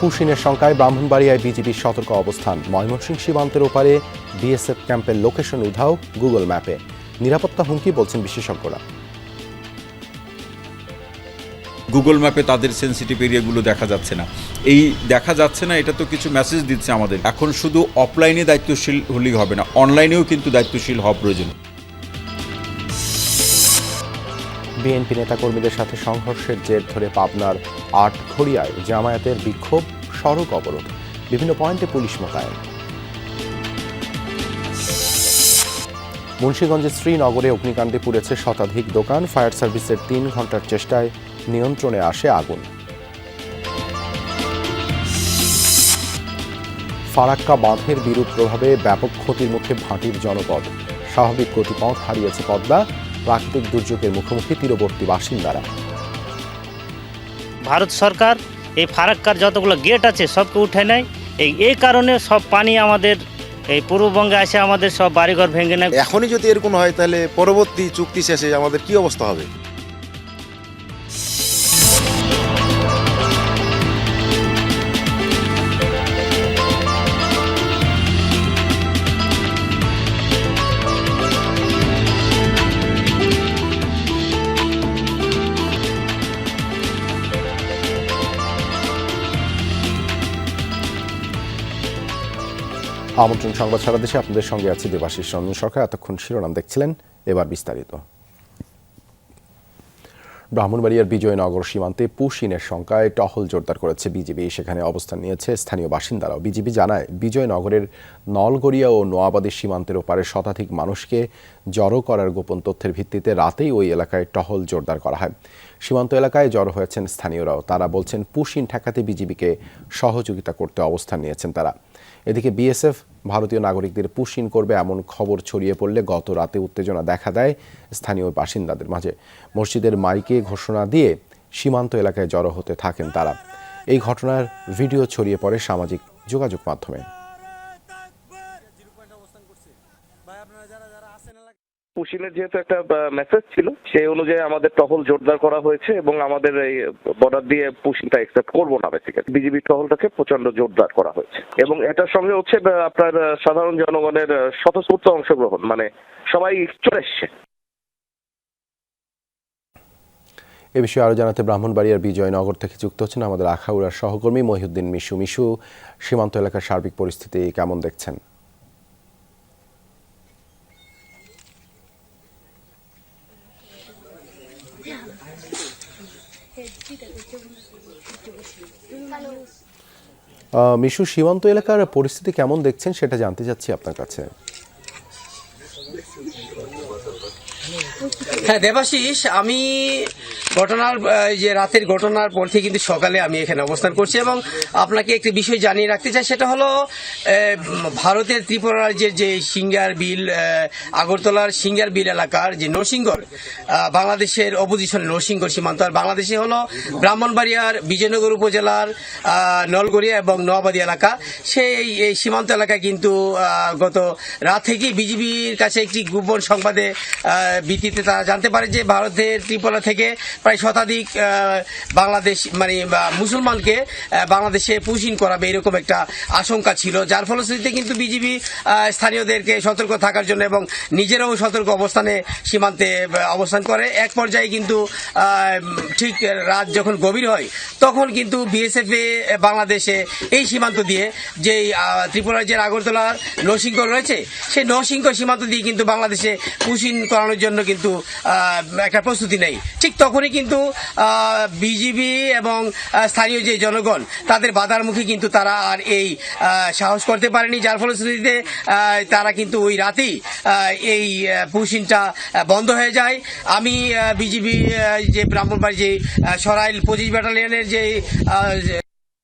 পুশিনের শঙ্কায় ব্রাহ্মণবাড়িয়ায় বিজিবির সতর্ক অবস্থান। ময়মনসিংহ সীমান্তের ওপারে বিএসএফ ক্যাম্পের লোকেশন উধাও গুগল ম্যাপে। নিরাপত্তা হুমকি বলছেন বিশেষজ্ঞরা। গুগল ম্যাপে তাদের সেন্সিটিভ এরিয়াগুলো দেখা যাচ্ছে না। এই দেখা যাচ্ছে না এটা তো কিছু মেসেজ দিচ্ছে আমাদের। এখন শুধু অফলাইনে দায়িত্বশীল হলেই হবে না অনলাইনেও কিন্তু দায়িত্বশীল হওয়া প্রয়োজন। বিএনপি নেতাকর্মীদের সাথে সংঘর্ষের জের ধরে পাবনার আট খড়িয়ায় জামায়াতের বিক্ষোভ, সড়ক অবরোধ। বিভিন্ন পয়েন্টে পুলিশ মোতায়েন। মুন্সীগঞ্জের শ্রীনগরে অগ্নিকাণ্ডে পুড়েছে শতাধিক দোকান। ফায়ার সার্ভিসের তিন ঘণ্টার চেষ্টায় নিয়ন্ত্রণে আসে আগুন। ফারাক্কা বাঁধের বিরূপ প্রভাবে ব্যাপক ক্ষতির মুখে ভাটির জনপদ। স্বাভাবিক গতিপথ হারিয়েছে পদ্মা। প্রাকৃতিক দুর্যোগের মুখোমুখি তীরবর্তী বাসিন্দারা। ভারত সরকার, এই ফারাক্কার যতগুলো গেট আছে সবকে উঠে নেয়। এই এই কারণে সব পানি আমাদের, এই পূর্ববঙ্গে আসে আমাদের সব বাড়িঘর ভেঙে নেয়। এখনই যদি এরকম হয়, তাহলে পরবর্তী চুক্তি শেষে আমাদের কি অবস্থা হবে? আমন্ত্রণ সংবাদ সারা দেশে আপনাদের সঙ্গে আছে দেবাশিস রঞ্জন সরকার। এতক্ষণ শিরোনাম দেখছিলেন এবার বিস্তারিত। ব্রাহ্মণবাড়িয়ার বিজয়নগর সীমান্তে পুশিনের সংখ্যায় টহল জোরদার করেছে বিজিবি সেখানে অবস্থান নিয়েছে স্থানীয় বাসিন্দারাও। বিজিবি জানায়, বিজয়নগরের নলগড়িয়া ও নোয়াবাদের সীমান্তের ওপারে শতাধিক মানুষকে জড়ো করার গোপন তথ্যের ভিত্তিতে রাতেই ওই এলাকায় টহল জোরদার করা হয়। সীমান্ত এলাকায় জড়ো হয়েছেন স্থানীয়রাও। তারা বলছেন পুশিন ঠেকাতে বিজিবিকে সহযোগিতা করতে অবস্থান নিয়েছেন তারা। এদিকে বিএসএফ ভারতীয় নাগরিকদের পুশিন করবে এমন খবর ছড়িয়ে পড়লে গত রাতে উত্তেজনা দেখা দেয় স্থানীয় বাসিন্দাদের মাঝে। মসজিদের মাইকে ঘোষণা দিয়ে সীমান্ত এলাকায় জড়ো হতে থাকেন তারা। এই ঘটনার ভিডিও ছড়িয়ে পড়ে সামাজিক যোগাযোগ মাধ্যমে। পুশিনের যেহেতু একটা মেসেজ ছিল, সেই অনুযায়ী আমাদের টহল জোরদার করা হয়েছে এবং আমাদের এই বর্ডার দিয়ে পুশিনটা একসেপ্ট করব না বেসিক্যালি বিজিবি টহলটাকে প্রচণ্ড জোরদার করা হয়েছে। এবং এটার সঙ্গে হচ্ছে আপনার সাধারণ জনগণের স্বতঃস্ফূর্ত অংশগ্রহণ মানে সবাই চলে এসছে। এ বিষয়ে আরও জানাতে ব্রাহ্মণবাড়িয়ার বিজয়নগর থেকে যুক্ত হচ্ছেন আমাদের আখাউড়ার সহকর্মী মহিউদ্দিন মিশু। মিশু, সীমান্ত এলাকার সার্বিক পরিস্থিতি কেমন দেখছেন? মিশু সীমান্ত এলাকার পরিস্থিতি কেমন দেখছেন সেটা জানতে চাচ্ছি আপনার কাছে। হ্যাঁ দেবাশিস আমি ঘটনার যে রাতের ঘটনার পর থেকে কিন্তু সকালে আমি এখানে অবস্থান করছি এবং আপনাকে একটি বিষয় জানিয়ে রাখতে চাই, সেটা হলো ভারতের ত্রিপুরা রাজ্যের যে সিঙ্গার বিল আগরতলার সিঙ্গার বিল এলাকার যে নরসিংগড় বাংলাদেশের অপোজিশন নরসিংগড় সীমান্ত আর বাংলাদেশে হলো ব্রাহ্মণবাড়িয়ার বিজয়নগর উপজেলার নলগড়িয়া এবং নোয়াবাদী এলাকা। সেই এই সীমান্ত এলাকায় কিন্তু গত রাত থেকেই বিজিবির কাছে একটি গোপন সংবাদে ভিত্তিতে তারা জানতে পারে যে ভারতের ত্রিপুরা থেকে প্রায় শতাধিক বাংলাদেশ মানে মুসলমানকে বাংলাদেশে পুষিন করাবে এরকম একটা আশঙ্কা ছিল। যার ফলশ্রুতিতে কিন্তু বিজিবি স্থানীয়দেরকে সতর্ক থাকার জন্য এবং নিজেরাও সতর্ক অবস্থানে সীমান্তে অবস্থান করে। এক পর্যায়ে কিন্তু ঠিক রাত যখন গভীর হয়, তখন কিন্তু বিএসএফ বাংলাদেশে এই সীমান্ত দিয়ে যে ত্রিপুরা রাজ্যের আগরতলার নরসিংহ রয়েছে, সেই নরসিংহ সীমান্ত দিয়ে কিন্তু বাংলাদেশে পুষিন করানোর জন্য কিন্তু একটা প্রস্তুতি নেই। ঠিক তখনই কিন্তু বিজিবি এবং স্থানীয় যে জনগণ, তাদের বাধার মুখে কিন্তু তারা আর এই সাহস করতে পারেনি। যার ফলশ্রুতিতে তারা কিন্তু ওই রাতেই এই পুশিনটা বন্ধ হয়ে যায়। আমি বিজিবি যে ব্রাহ্মণবাড়ি যে সরাইল পঁচিশ ব্যাটালিয়নের যে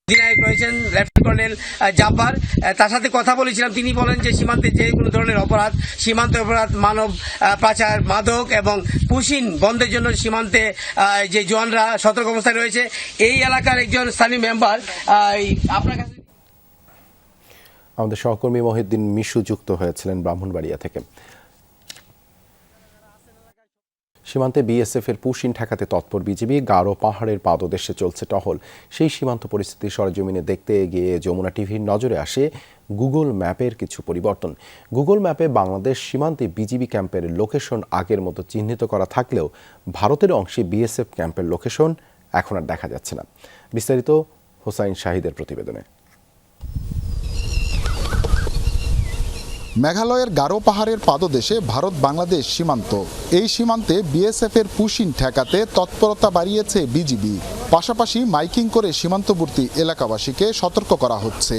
অধিনায়ক রয়েছেন লেফটেন্যান্ট কর্নেল আহ, তার সাথে কথা বলেছিলাম। তিনি বলেন যে সীমান্তে যে কোনো ধরনের অপরাধ সীমান্ত অপরাধ মানব পাচার মাদক এবং পুশিন বন্ধের জন্য সীমান্তে যে জওয়ানরা সতর্ক অবস্থায় রয়েছে এই এলাকার একজন স্থানীয় মেম্বার আপনার কাছে আমাদের সহকর্মী মহিউদ্দিন মিশু যুক্ত হয়েছিলেন ব্রাহ্মণবাড়িয়া থেকে। সীমান্তে বিএসএফ এর পুশিন ঠেকাতে তৎপর বিজিবি, গারো পাহাড়ের পাদদেশে চলছে টহল। সেই সীমান্ত পরিস্থিতি সরজমিনে দেখতে গিয়ে যমুনা টিভির নজরে আসে গুগল ম্যাপের কিছু পরিবর্তন। গুগল ম্যাপে বাংলাদেশ সীমান্তে বিজিবি ক্যাম্পের লোকেশন আগের মতো চিহ্নিত করা থাকলেও ভারতের অংশে বিএসএফ ক্যাম্পের লোকেশন এখন আর দেখা যাচ্ছে না। বিস্তারিত হোসাইন শাহিদের প্রতিবেদনে। মেঘালয়ের গারো পাহাড়ের পাদদেশে ভারত বাংলাদেশ সীমান্ত। এই সীমান্তে বিএসএফ এর পুশিন ঠেকাতে তৎপরতা বাড়িয়েছে বিজিবি। পাশাপাশি মাইকিং করে সীমান্তবর্তী এলাকাবাসীকে সতর্ক করা হচ্ছে।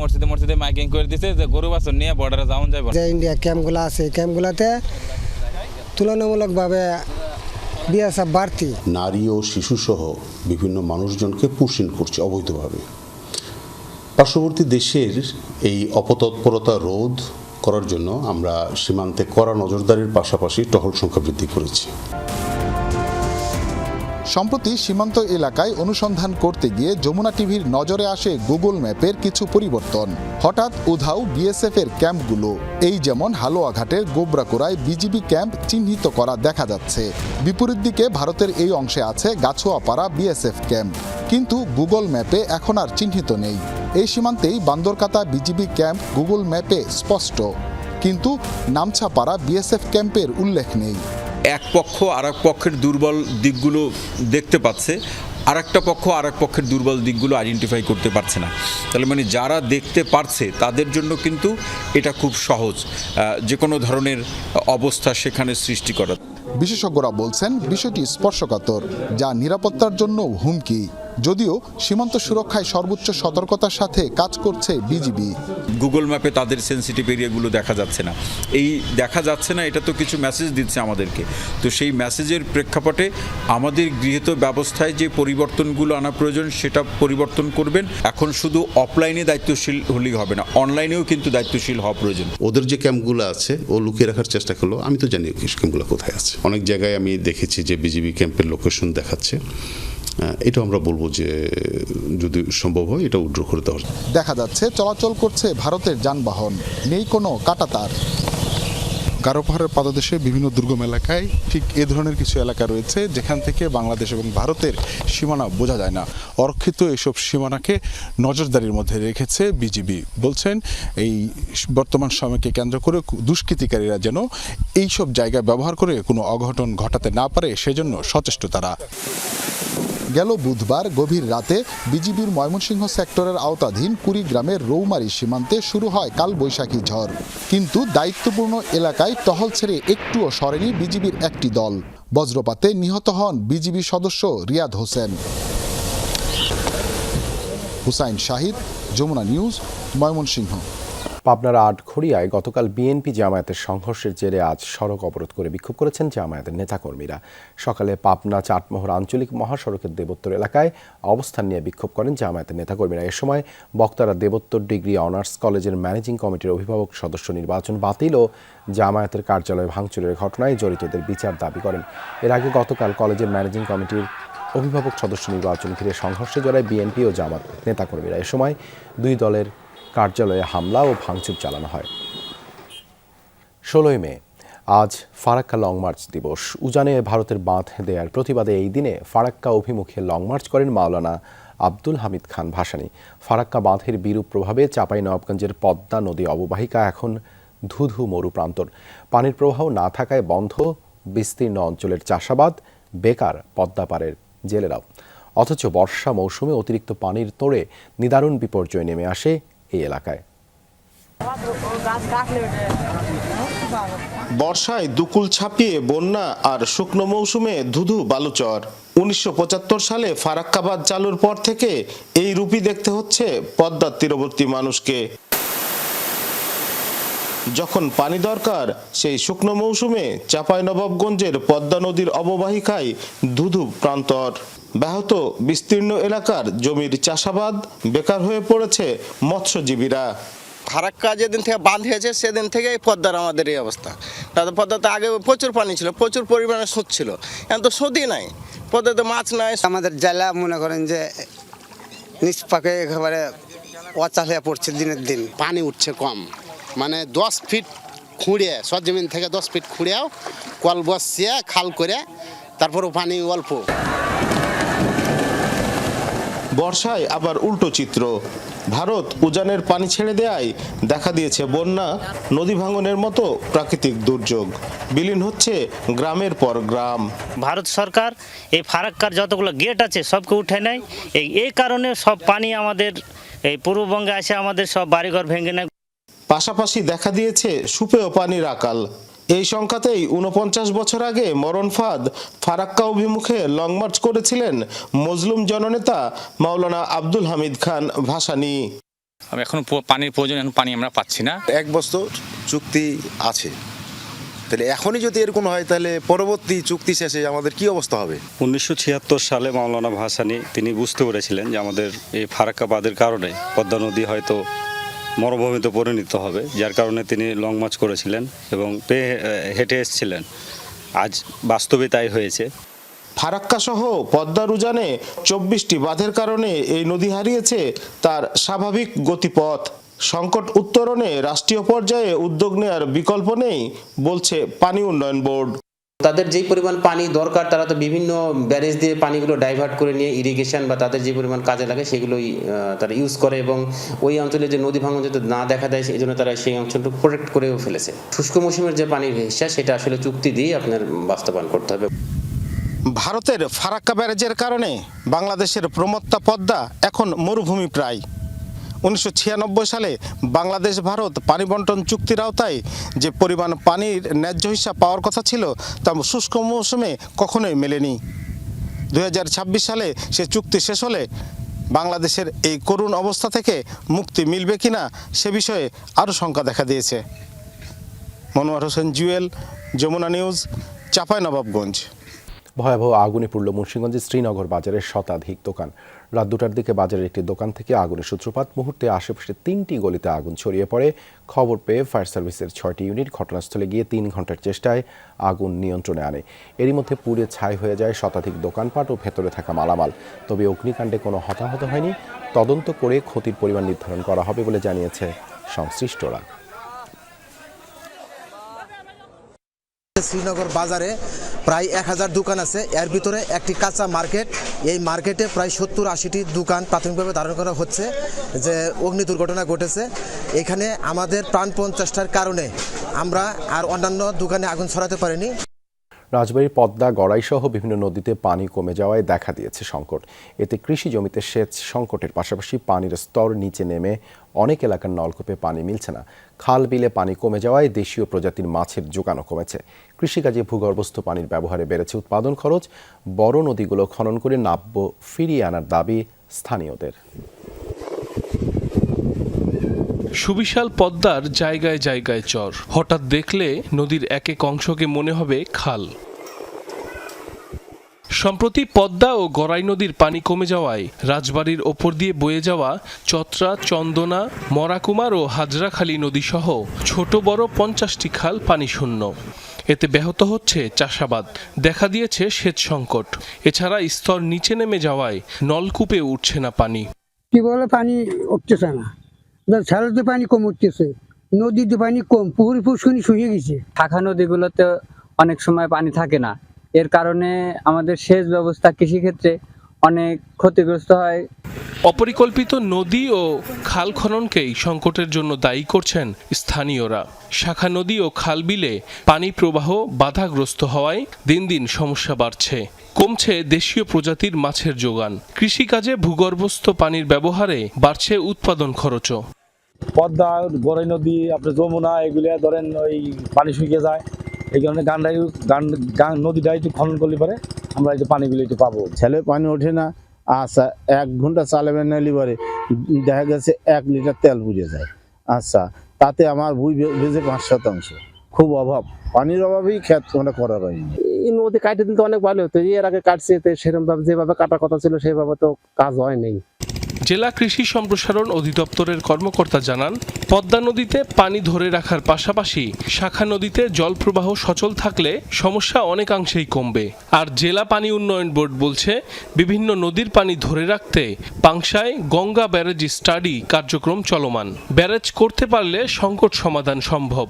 মসজিদে মসজিদে মাইকিং করে দিছে যে গরু বাছর নিয়ে বর্ডারে যাওয়া যাবে যে ইন্ডিয়া ক্যাম্পগুলো আছে এই ক্যাম্পগুলোতে তুলনামূলকভাবে বিএসএফ বাড়তি। নারী ও শিশুসহ বিভিন্ন মানুষজনকে পুষিন করছে অবৈধভাবে। পার্শ্ববর্তী দেশের এই অপতৎপরতা রোধ করার জন্য আমরা সীমান্তে কড়া নজরদারির পাশাপাশি টহল সংখ্যা বৃদ্ধি করেছি। সম্প্রতি সীমান্ত এলাকায় অনুসন্ধান করতে গিয়ে যমুনা টিভির নজরে আসে গুগল ম্যাপের কিছু পরিবর্তন। হঠাৎ উধাও বিএসএফ এর ক্যাম্পগুলো। এই যেমন হালুয়াঘাটের গোবরাকুড়ায় বিজিবি ক্যাম্প চিহ্নিত করা দেখা যাচ্ছে। বিপরীত দিকে ভারতের এই অংশে আছে গাছুয়াপাড়া বিএসএফ ক্যাম্প। কিন্তু গুগল ম্যাপে এখন আর চিহ্নিত নেই। এই সীমান্তেই বান্দরকাতা বিজিবি ক্যাম্প গুগল ম্যাপে স্পষ্ট। কিন্তু নামছাপাড়া বিএসএফ ক্যাম্পের উল্লেখ নেই। এক পক্ষ আর পক্ষের দুর্বল দিকগুলো দেখতে পাচ্ছে আর একটা পক্ষ আর এক পক্ষের দুর্বল দিকগুলো আইডেন্টিফাই করতে পারছে না। তাহলে মানে যারা দেখতে পারছে, তাদের জন্য কিন্তু এটা খুব সহজ যে কোনো ধরনের অবস্থা সেখানে সৃষ্টি করা। বিশেষজ্ঞরা বলছেন, বিষয়টি স্পর্শকাতর, যা নিরাপত্তার জন্য হুমকি। যদিও সীমান্ত সুরক্ষায় সর্বোচ্চ সতর্কতার সাথে কাজ করছে বিজিবি। গুগল ম্যাপে তাদের সেন্সিটিভ এরিয়াগুলো দেখা যাচ্ছে না। এই দেখা যাচ্ছে না এটা তো কিছু মেসেজ দিচ্ছে আমাদেরকে। তো সেই মেসেজের প্রেক্ষাপটে আমাদের গৃহীত ব্যবস্থায় যে পরিবর্তনগুলো আনা প্রয়োজন সেটা পরিবর্তন করবেন। এখন শুধু অফলাইনে দায়িত্বশীল হলেই হবে না অনলাইনেও কিন্তু দায়িত্বশীল হওয়া প্রয়োজন। ওদের যে ক্যাম্পগুলো আছে ও লুকিয়ে রাখার চেষ্টা করল। আমি তো জানি ক্যাম্পগুলো কোথায় আছে। অনেক জায়গায় আমি দেখেছি যে বিজিবি ক্যাম্পের লোকেশন দেখাচ্ছে। এটাও আমরা বলব যে, যদি সম্ভব হয় এটা উড্র করে দেওয়া দেখা যাচ্ছে, চলাচল করছে ভারতের যানবাহন। নেই কোনো কাটাতার। গারো পাহাড়ের পাদদেশে বিভিন্ন দুর্গম এলাকায় ঠিক এ ধরনের কিছু এলাকা রয়েছে, যেখান থেকে বাংলাদেশ এবং ভারতের সীমানা বোঝা যায় না। অরক্ষিত এসব সীমানাকে নজরদারির মধ্যে রেখেছে বিজিবি। বলছেন, এই বর্তমান সময়কে কেন্দ্র করে দুষ্কৃতিকারীরা যেন এই সব জায়গা ব্যবহার করে কোনো অঘটন ঘটাতে না পারে, সেজন্য সচেষ্ট তারা। গেল বুধবার গভীর রাতে বিজিবির ময়মনসিংহ সেক্টরের আওতাধীন কুড়িগ্রামের রৌমারি সীমান্তে শুরু হয় কালবৈশাখী ঝড়। কিন্তু দায়িত্বপূর্ণ এলাকায় টহল ছেড়ে একটুও সরেনি বিজিবির একটি দল। বজ্রপাতে নিহত হন বিজিবি সদস্য রিয়াদ হোসেন। হুসাইন শাহিদ, যমুনা নিউজ, ময়মনসিংহ। পাবনার আটঘরিয়ায় গতকাল বিএনপি জামায়াতের সংঘর্ষের জেরে আজ সড়ক অবরোধ করে বিক্ষোভ করেছেন জামায়াতের নেতাকর্মীরা। সকালে পাবনা চাটমোহর আঞ্চলিক মহাসড়কের দেবোত্তর এলাকায় অবস্থান নিয়ে বিক্ষোভ করেন জামায়াতের নেতাকর্মীরা। এ সময় বক্তারা দেবোত্তর ডিগ্রি অনার্স কলেজের ম্যানেজিং কমিটির অভিভাবক সদস্য নির্বাচন বাতিল ও জামায়াতের কার্যালয় ভাঙচুরের ঘটনায় জড়িতদের বিচার দাবি করেন। এর আগে গতকাল কলেজের ম্যানেজিং কমিটির অভিভাবক সদস্য নির্বাচন ঘিরে সংঘর্ষে জড়ায় বিএনপি ও জামাত নেতাকর্মীরা। এ সময় দুই দলের কার্যালয়ে হামলা ও ভাঙচুর চালানো হয়। ষোলোই মে, আজ ফারাক্কা লং মার্চ দিবস। উজানে ভারতের বাঁধ দেয়ার প্রতিবাদে এই দিনে ফারাক্কা অভিমুখে লং মার্চ করেন মাওলানা আব্দুল হামিদ খান ভাসানী। ফারাক্কা বাঁধের বিরূপ প্রভাবে চাপাই নবাবগঞ্জের পদ্মা নদী অববাহিকা এখন ধুধু মরু প্রান্তর। পানির প্রবাহ না থাকায় বন্ধ, বিস্তীর্ণ অঞ্চলের চাষাবাদ বেকার পদ্মা পাড়ের জেলেরাও। অথচ বর্ষা মৌসুমে অতিরিক্ত পানির তোড়ে নিদারুণ বিপর্যয় নেমে আসে এই এলাকায়। বর্ষায় দুকুল ছাপিয়ে বন্যা আর শুকনো মৌসুমে ধুধু বালুচর। উনিশশো পঁচাত্তর সালে ফারাক্কাবাদ চালুর পর থেকে এই রূপই দেখতে হচ্ছে পদ্মার তীরবর্তী মানুষকে। যখন পানি দরকার সেই শুকনো মৌসুমে চাঁপাইনবাবগঞ্জের পদ্মা নদীর অববাহিকায় ধুধু প্রান্তর। ব্যাহত বিস্তীর্ণ এলাকার জমির চাষাবাদ বেকার হয়ে পড়েছে মৎস্যজীবীরা। ফারাক্কা যেদিন থেকে বাঁধ হয়েছে সেদিন থেকেই পদ্মার আমাদের এই অবস্থা। তাদের পদ্মাতে আগে প্রচুর পানি ছিল প্রচুর পরিমাণে সুদ ছিল। এখন তো সুদই নাই পদ্মাতে মাছ নাই। আমাদের জেলা মনে করেন যে নিষ্পাকে একেবারে অচাল হয়ে পড়ছে দিনের দিন। পানি উঠছে কম। মানে দশ ফিট খুঁড়িয়ে সরজমিন থেকে দশ ফিট খুঁড়েও কল বসিয়ে খাল করে তারপরও পানি অল্প। বর্ষায় আবার উল্টো চিত্র। ভারত উজানের পানি ছেড়ে দেয় দেখা দিয়েছে বন্যা নদী ভাঙনের মতো প্রাকৃতিক দুর্যোগ। বিলীন হচ্ছে গ্রামের পর গ্রাম। ভারত সরকার এই ফারাক্কার যতগুলো গেট আছে সবকে উঠে নেয়। এই এই কারণে সব পানি আমাদের এই পূর্ববঙ্গে আসে আমাদের সব বাড়িঘর ভেঙে নেয়। পাশাপাশি দেখা দিয়েছে সুপেয় পানির আকাল। এই সংখ্যাতেই উনপঞ্চাশ বছর আগে মরণ ফাঁদ ফারাক্কা অভিমুখে লং মার্চ করেছিলেন মজলুম জননেতা মাওলানা আব্দুল হামিদ খান ভাসানি। আমি এখন পানির প্রয়োজন এখন পানি আমরা পাচ্ছি না। এক বছর চুক্তি আছে। তাহলে এখনই যদি এরকম হয় তাহলে পরবর্তী চুক্তি শেষে আমাদের কি অবস্থা হবে? উনিশশো ছিয়াত্তর সালে মাওলানা ভাসানি তিনি বুঝতে পেরেছিলেন যে আমাদের এই ফারাক্কা বাঁধের কারণে পদ্মা নদী হয়তো মরুভূমিতে পরিণত হবে, যার কারণে তিনি লং মার্চ করেছিলেন এবং পেয়ে হেঁটে এসেছিলেন। আজ বাস্তবে তাই হয়েছে। ফারাক্কা সহ পদ্মার উজানে চব্বিশটি বাঁধের কারণে এই নদী হারিয়েছে তার স্বাভাবিক গতিপথ। সংকট উত্তরণে রাষ্ট্রীয় পর্যায়ে উদ্যোগ নেওয়ার বিকল্প নেই, বলছে পানি উন্নয়ন বোর্ড। তাদের যেই পরিমাণ পানি দরকার, তারা তো বিভিন্ন ব্যারেজ দিয়ে পানিগুলো ডাইভার্ট করে নিয়ে ইরিগেশন বা তাদের যে পরিমাণ কাজে লাগে সেগুলোই তারা ইউজ করে এবং ওই অঞ্চলে যে নদী ভাঙন যাতে না দেখা দেয় সেই জন্য তারা সেই অঞ্চলটুকু প্রোটেক্ট করেও ফেলেছে। শুষ্ক মৌসুমের যে পানির হিসা, সেটা আসলে চুক্তি দিয়ে আপনার বাস্তবায়ন করতে হবে। ভারতের ফারাক্কা ব্যারেজের কারণে বাংলাদেশের প্রমত্তা পদ্মা এখন মরুভূমি প্রায়। উনিশশো ছিয়ানব্বই সালে বাংলাদেশ, ভারত পানি বন্টন চুক্তির আওতায় যে পরিমাণ পানির ন্যায্য হিসাব পাওয়ার কথা ছিল, তা শুষ্ক মৌসুমে কখনোই মেলেনি। দু হাজার ছাব্বিশ সালে সে চুক্তি শেষ হলে বাংলাদেশের এই করুণ অবস্থা থেকে মুক্তি মিলবে কিনা সে বিষয়ে আরও শঙ্কা দেখা দিয়েছে। মনোয়ার হোসেন জুয়েল, যমুনা নিউজ, চাঁপাইনবাবগঞ্জ। ভয়াবহ আগুনে পুড়ল মুন্সিগঞ্জের শ্রীনগর বাজারের শতাধিক দোকান। রাত দুটার দিকে বাজারের একটি দোকান থেকে আগুনের সূত্রপাত। মুহূর্তে আশেপাশে তিনটি গলিতে আগুন ছড়িয়ে পড়ে। খবর পেয়ে ফায়ার সার্ভিসের ছয়টি ইউনিট ঘটনাস্থলে গিয়ে তিন ঘণ্টার চেষ্টায় আগুন নিয়ন্ত্রণে আনে। এরই মধ্যে পুড়ে ছাই হয়ে যায় শতাধিক দোকানপাট ও ভেতরে থাকা মালামাল। তবে অগ্নিকাণ্ডে কোনো হতাহত হয়নি। তদন্ত করে ক্ষতির পরিমাণ নির্ধারণ করা হবে বলে জানিয়েছে সংশ্লিষ্টরা। শ্রীনগর বাজারে প্রায় এক হাজার দোকান আছে। এর ভিতরে একটি কাঁচা মার্কেট। এই মার্কেটে প্রায় সত্তর আশিটি দোকান প্রাথমিকভাবে ধারণ করা হচ্ছে যে অগ্নি দুর্ঘটনা ঘটেছে। এখানে আমাদের প্রাণপণ চেষ্টার কারণে আমরা আর অন্যান্য দোকানে আগুন ছড়াতে পারিনি। রাজবাড়ীর পদ্মা, গড়াইসহ বিভিন্ন নদীতে পানি কমে যাওয়ায় দেখা দিয়েছে সংকট। এতে কৃষি জমিতে সেচ সংকটের পাশাপাশি পানির স্তর নিচে নেমে অনেক এলাকার নলকূপে পানি মিলছে না। খাল বিলে পানি কমে যাওয়ায় দেশীয় প্রজাতির মাছের যোগানও কমেছে। কৃষিকাজে ভূগর্ভস্থ পানির ব্যবহারে বেড়েছে উৎপাদন খরচ। বড় নদীগুলো খনন করে নাব্য, ফিরিয়ে আনার দাবি স্থানীয়দের। সুবিশাল পদ্মার জায়গায় জায়গায় চর। হঠাৎ দেখলে নদীর এক এক অংশকে মনে হবে খাল। সম্প্রতি পদ্মা ও গড়াই নদীর পানি কমে যাওয়ায় রাজবাড়ির ওপর দিয়ে বয়ে যাওয়া চত্রা, চন্দনা, মরাকুমার ও হাজরাখালী নদী সহ ছোট বড় পঞ্চাশটি খাল পানি শূন্য এতে ব্যাহত হচ্ছে চাষাবাদ। দেখা দিয়েছে সেচ সংকট। এছাড়া স্তর নিচে নেমে যাওয়ায় নলকূপে উঠছে না পানি। কি বলে পানি উঠতেছে না। ছাড়াতে পানি কম উঠতেছে নদীতে পানি কম পুকুরি পুষ্কনি শুয়ে গেছে। থাকা নদীগুলোতে অনেক সময় পানি থাকে না। এর কারণে আমাদের সেচ ব্যবস্থা কৃষিক্ষেত্রে অনেক ক্ষতিগ্রস্ত হয়। অপরিকল্পিত নদী ও খাল খননকেই সংকটের জন্য দায়ী করছেন স্থানীয়রা। শাখা নদী ও খাল বিলে পানি প্রবাহ বাধাগ্রস্ত হওয়ায় দিন দিন সমস্যা বাড়ছে। কমছে দেশীয় প্রজাতির মাছের যোগান। কৃষিকাজে ভূগর্ভস্থ পানির ব্যবহারে বাড়ছে উৎপাদন খরচও। পদ্মা গড়াই নদী আপনার যমুনা এগুলো ধরেন ওই পানি শুকিয়ে যায়। এই কারণে গানটাই গান গান নদীটা একটু খনন করলে পরে আমরা একটু পানিগুলো একটু পাবো। ছেলে পানি ওঠে না আচ্ছা এক ঘণ্টা চালাবেন না পরে দেখা গেছে এক লিটার তেল পুড়ে যায়। আচ্ছা তাতে আমার বুই বেজে পাঁচ শতাংশ। খুব অভাব। পানির অভাবেই খেত মানে করা হয়নি। এই নদী কাটে দিলে তো অনেক ভালো হতো। এর আগে কাটছে তো সেরকম ভাবে যেভাবে কাটার কথা ছিল সেভাবে তো কাজ হয় নাই। জেলা কৃষি সম্প্রসারণ অধিদপ্তরের কর্মকর্তা জানান, পদ্মা নদীতে পানি ধরে রাখার পাশাপাশি শাখা নদীতে জল প্রবাহ সচল থাকলে সমস্যা অনেকাংশেই কমবে। আর জেলা পানি উন্নয়ন বোর্ড বলছে, বিভিন্ন নদীর পানি ধরে রাখতে পাংশায় গঙ্গা ব্যারেজ স্টাডি কার্যক্রম চলমান। ব্যারেজ করতে পারলে সংকট সমাধান সম্ভব।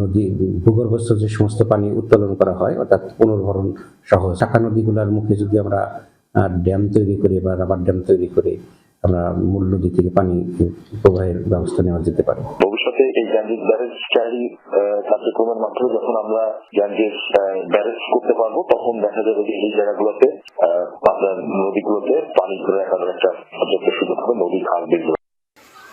নদী ভূগর্ভস্থ যে সমস্ত পানি উত্তোলন করা হয়, অর্থাৎ পুনর্ভরণ সহ, শাখা নদীগুলোর মুখে যদি আমরা ড্যাম তৈরি করে বা রাবার ড্যাম তৈরি করে আমরা মূল্য দিক থেকে পানি প্রবাহের ব্যবস্থা নেওয়া যেতে পারে। ভবিষ্যতে এই গ্যাঞ্জেস ব্যারেজ ক্যারি কার্যক্রমের মাধ্যমে যখন আমরা গ্যাঞ্জেস ব্যারেজ করতে পারব, তখন দেখা যাবে যে এই জায়গাগুলোতে আপনার নদীগুলোতে পানি ধরে রাখার একটা সুযোগ হবে নদী খাল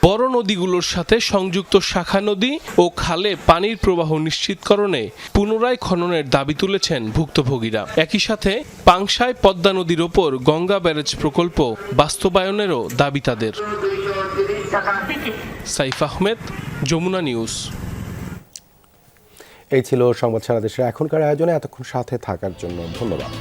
বড় নদীগুলোর সাথে সংযুক্ত শাখা নদী ও খালে পানির প্রবাহ নিশ্চিতকরণে পুনরায় খননের দাবি তুলেছেন ভুক্তভোগীরা। একই সাথে পাংশায় পদ্মা নদীর ওপর গঙ্গা ব্যারেজ প্রকল্প বাস্তবায়নেরও দাবি তাদের। সাইফ আহমেদ, যমুনা নিউজ। এই ছিল সংবাদ সারা দেশের এখনকার আয়োজনে। এতক্ষণ সাথে থাকার জন্য ধন্যবাদ।